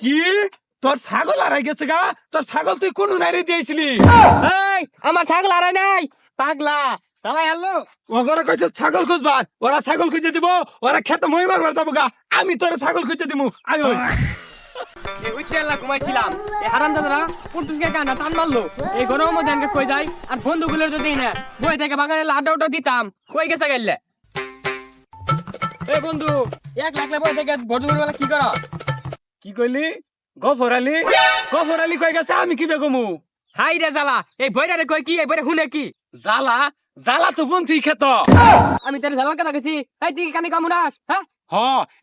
কি? তোর ছাগল হারাই গেছে গা? তোর ছাগল তুই কোন নাইরে দিয়েছিলি? আমার ছাগল হারাই নাই। পাগলা। সবাই হ্যালো ওরা কইছে ছাগল খুঁজবার ওরা ছাগল খুঁজে দিব। ওরা খেতে মই মারবার যাব গা। আমি তোর ছাগল খুঁজে দিব ঘুমাইছিলাম। এই হারাম দাদারা কান্না টান মারলো? এই গরমের মধ্যে আমাকে কই যাই? আর যদি না বই থেকে বাগানে লাড্ডা উড্ডা দিতাম কই গেছে গেলে? এই বন্ধু এক লাখ বই থেকে বন্ধুগুলো কি করা? কি কইলি? গফর আলী? গফর আলী কই গেছে? আমি কি বেগমু হাই রে জালা এই বইরা রে কই কি? এই বইরা শুনে কি? জ্বালা? জ্বালা তো বন্ধু খেত। আমি তার জালার কথা কইছি। এই তুই কানে কামুরাস হ্যাঁ হ?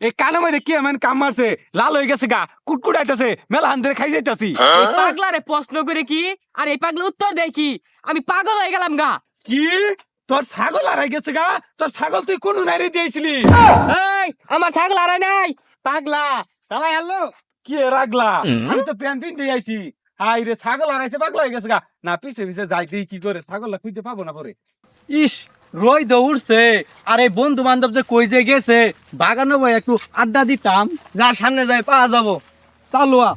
এই কানে মধ্যে কি এমন কাম মারছে? লাল হয়ে গেছে গা কুটকুটাইতাছে মেলা হান ধরে খাই যাইতাছি। এই পাগলা রে প্রশ্ন করে কি? আর এই পাগলা উত্তর দেয় কি? আমি পাগল হয়ে গেলাম গা। কি? তোর ছাগল হারাই গেছে গা? তোর ছাগল তুই কোন নাইরে দিয়েছিলি? আমার ছাগল হারাই নাই। পাগলা সবাই হ্যালো কি রাগলা? আমি তো প্যান্ট পিনতে আইছি। হাই রে ছাগল হারাইছে পাগলা হয়ে গেছে গা। না পিছে পিছে যাইতেই কি করে। ছাগল খুঁজতে পাবো না পরে। ইস রই দৌড়ছে আর এই বন্ধু বান্ধব যে কই যে গেছে বাগানো ভাই একটু আড্ডা দিতাম। যার সামনে যাই পাওয়া যাব। চালুয়া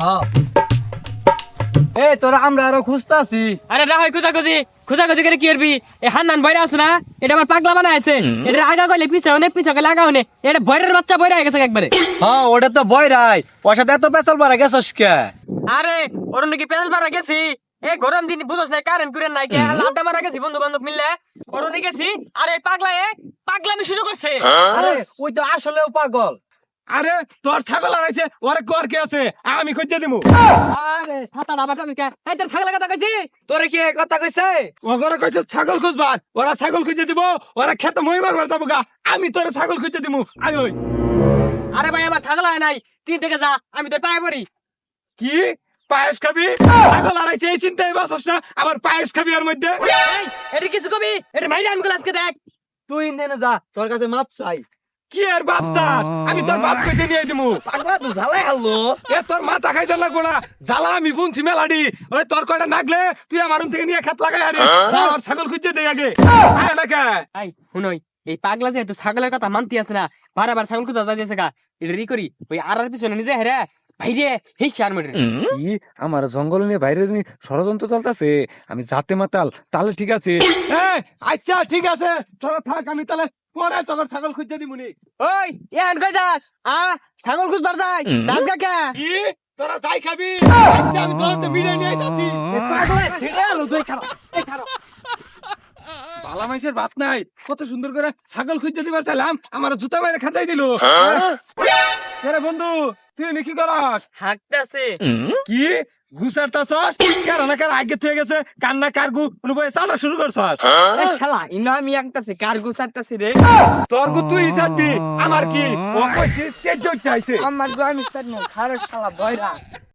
হ্যাঁ এ তোরা আমরা আরও খুঁজতাছি। আরে খুঁজা খুঁজি খুঁজা খুঁজি করে কি করবি? এ হান্নান বইরা আছে না? এটা আমার পাগলা বানা আছে এটা আগা গলে পিছে অনেক পিছে গেলে আগা অনেক এটা বইরের বাচ্চা বইরা হয়ে গেছে একবারে। হ্যাঁ ওটা তো বই রাই ওর সাথে এত পেছাল পারা গেছস কে? আরে ওর নাকি পেছাল মারা গেছি? এই গরম দিন বুঝছ না কারেন্ট কুরেন নাই কে? লাড্ডা মারা গেছি বন্ধু বান্ধব মিললে ওর নাকি গেছি আরে পাগলা এ পাগলামি শুরু করছে। আরে ওই তো আসলেও পাগল। আরে তোর ছাগল হারাইছে ওরে কর কে আছে? আমি খুঁজে দিমু। আরে সাতা ডাবা টানি কে? এই তোর ছাগলের কথা কইছি? তোরে কি কথা কইছে? ওরা কইছে ছাগল খুঁজবার ওরা ছাগল খুঁজে দিব ওরা খেতে মই মারবার যাব গা। আমি তোর ছাগল খুঁজে দিমু আয় ওই। আরে ভাই আমার ছাগল হয় নাই। তুই থেকে যা আমি তোর পায়ে পড়ি। কি? পায়েস খাবি? ছাগল হারাইছে এই চিন্তায় বাসস না আবার পায়েস খাবি ওর মধ্যে? এই এটা কিছু কবি? এটা মাইরে আমি আজকে দেখ। তুই ইন্দেনে যা তোর কাছে মাপ চাই। কি আর বাপ চাস আমি তোর বাপ কইতে নিয়ে দিমু। পাগলা তো জ্বালাই হারলো এ তোর মাথা খাইতে লাগবো না। জ্বালা আমি বুনছি মেলাডি। ওই তোর কয়টা নাগলে তুই আমার রুম থেকে নিয়ে খাত লাগাই আরে। যা, আমার ছাগল খুঁজে দে আগে। আয় না কে আই শুনই এই পাগলা যে তো ছাগলের কথা মানতি আছে না বারবার ছাগল কোথা যাইতেছে গা। এটা রি করি ওই আর আর পিছনে নিজে হেরে ভাইরে হেই শার মেরে কি? আমার জঙ্গল নিয়ে বাইরে নিয়ে ষড়যন্ত্র চলতেছে আমি যাতে মাতাল তাহলে ঠিক আছে। এই, আচ্ছা ঠিক আছে। তোরা থাক আমি তাহলে। পরে তোর ছাগল খুঁজে দিমুনি ওই এন কই যাস। আ ছাগল খুঁজবার যাই যাস গা কি। তোরা যাই খাবি। আচ্ছা আমি তোর তো মিলে নিয়ে আইতাছি বালা মাইসের ভাত নাই। কত সুন্দর করে ছাগল খুঁজতে দিবার চাইলাম আমার জুতা বাইরে খাতাই দিল। রে বন্ধু তুই নাকি করাস? হাঁকতাছে। কি? ঘুষার তাছস কারণ না কার আগে থুয়ে গেছে কান্না কারগু অনুভবে চালা শুরু করছস? এ শালা ইনা আমি আঁকতাছি কার গুছারতাছি রে? তোর গু তুই চাটবি আমার কি? ও কইছি তেজ চাইছে আমার গু আমি খারো শালা বয়রা।